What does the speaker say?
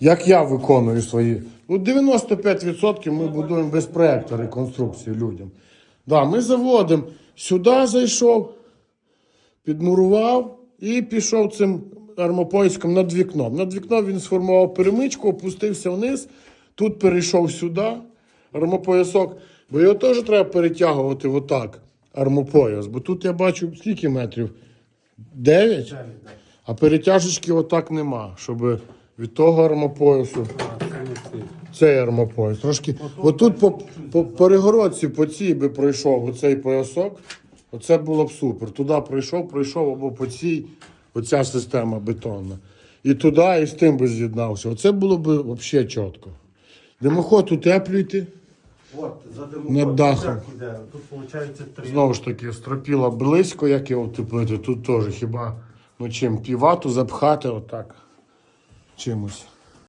як я виконую свої. Ну, 95% ми будуємо без проекту реконструкції людям. Да, ми заводимо. Сюди зайшов, підмурував і пішов цим армопоїзком над вікном. Над вікном він сформував перемичку, опустився вниз, тут перейшов сюди, армопоясок. Бо його теж треба перетягувати отак, армопояс. Бо тут я бачу скільки метрів? Дев'ять? А перетяжечки отак нема, щоб від того армопоясу. Цей армопояс. Трошки. Отут по, по перегородці по цій би пройшов оцей поясок. Оце було б супер. Туди пройшов, пройшов або по цій, оця система бетонна. І туди, і з тим би з'єднався. Оце було б взагалі чітко. Димоход утеплюйте. От, за Над дахом. Іде. Тут виходить три. Знову ж таки, стропіла близько, як його утеплити. Тут теж хіба ну чим півату запхати отак чимось.